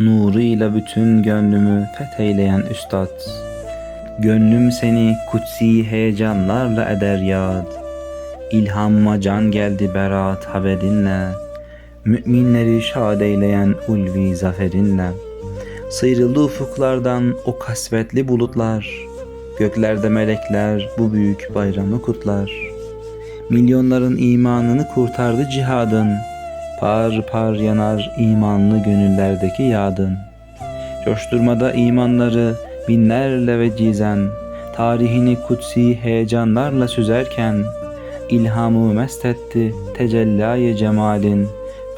Nuruyla bütün gönlümü fetheyleyen üstad. Gönlüm seni kutsi heyecanlarla eder yad. İlhamıma can geldi berat haberinle. Müminleri şad eyleyen ulvi zaferinle. Sıyrıldı ufuklardan o kasvetli bulutlar. Göklerde melekler bu büyük bayramı kutlar. Milyonların imanını kurtardı cihadın Par par yanar imanlı gönüllerdeki yadın. Coşturmada imanları binlerle ve cizen Tarihini kutsi heyecanlarla süzerken ilhamı mest etti tecellâye cemalin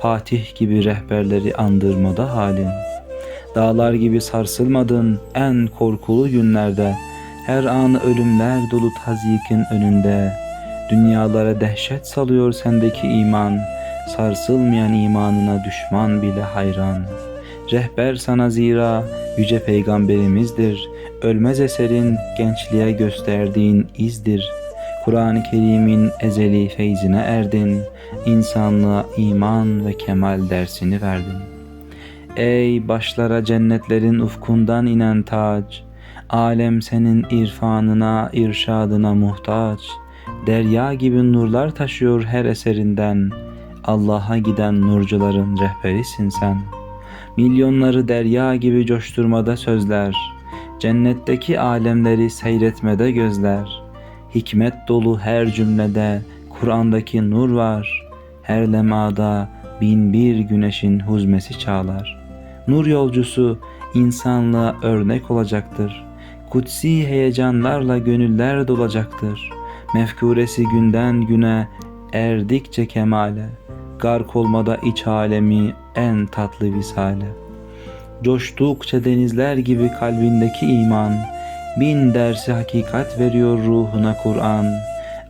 Fatih gibi rehberleri andırmada halin. Dağlar gibi sarsılmadın en korkulu günlerde Her anı ölümler dolu tazyikin önünde. Dünyalara dehşet salıyor sendeki iman Sarsılmayan imanına düşman bile hayran. Rehber sana zira yüce peygamberimizdir. Ölmez eserin gençliğe gösterdiğin izdir. Kur'an-ı Kerim'in ezeli feyzine erdin. İnsanlığa iman ve kemal dersini verdin. Ey başlara cennetlerin ufkundan inen tac Alem senin irfanına, irşadına muhtaç. Derya gibi nurlar taşıyor her eserinden Allah'a giden nurcuların rehberisin sen. Milyonları derya gibi coşturmada sözler Cennetteki alemleri seyretmede gözler. Hikmet dolu her cümlede Kur'an'daki nur var. Her lemada bin bir güneşin huzmesi çağlar. Nur yolcusu insanlığa örnek olacaktır. Kutsi heyecanlarla gönüller dolacaktır. Mefkuresi günden güne erdikçe kemale Gark olmada iç alemi en tatlı visale. Coştukça denizler gibi kalbindeki iman Bin dersi hakikat veriyor ruhuna Kur'an.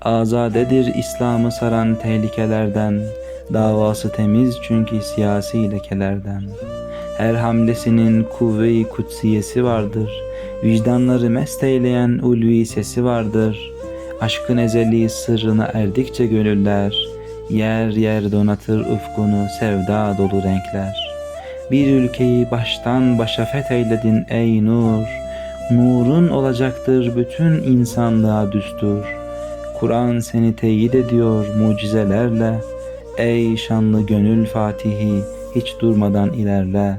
Azadedir İslam'ı saran tehlikelerden Davası temiz çünkü siyasi lekelerden. Her hamlesinin kuvve-i kutsiyesi vardır Vicdanları mest eyleyen ulvi sesi vardır. Aşkın ezeli sırrına erdikçe gönüller Yer yer donatır ufkunu sevda dolu renkler. Bir ülkeyi baştan başa fetheyledin ey nur. Nurun olacaktır bütün insanlığa düstur. Kur'an seni teyit ediyor mucizelerle. Ey şanlı gönül fatihi hiç durmadan ilerle.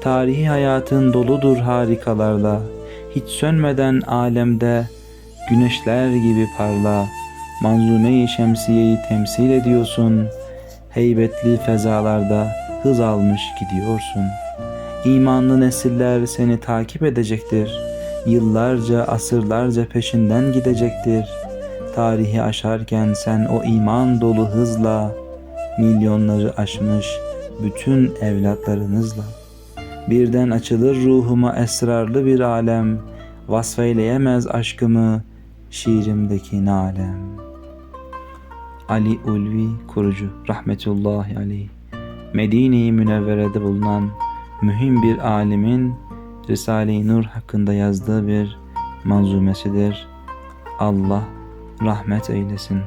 Tarihi hayatın doludur harikalarla. Hiç sönmeden alemde güneşler gibi parla Manzume-i şemsiyeyi temsil ediyorsun. Heybetli fezalarda hız almış gidiyorsun. İmanlı nesiller seni takip edecektir. Yıllarca, asırlarca peşinden gidecektir. Tarihi aşarken sen o iman dolu hızla Milyonları aşmış bütün evlatlarınızla. Birden açılır ruhuma esrarlı bir alem Vasfeyleyemez aşkımı şiirimdeki nalem Ali Ulvi kurucu rahmetullahi aleyh Medine-i Münevvere'de bulunan mühim bir alimin Risale-i Nur hakkında yazdığı bir manzumesidir. Allah rahmet eylesin.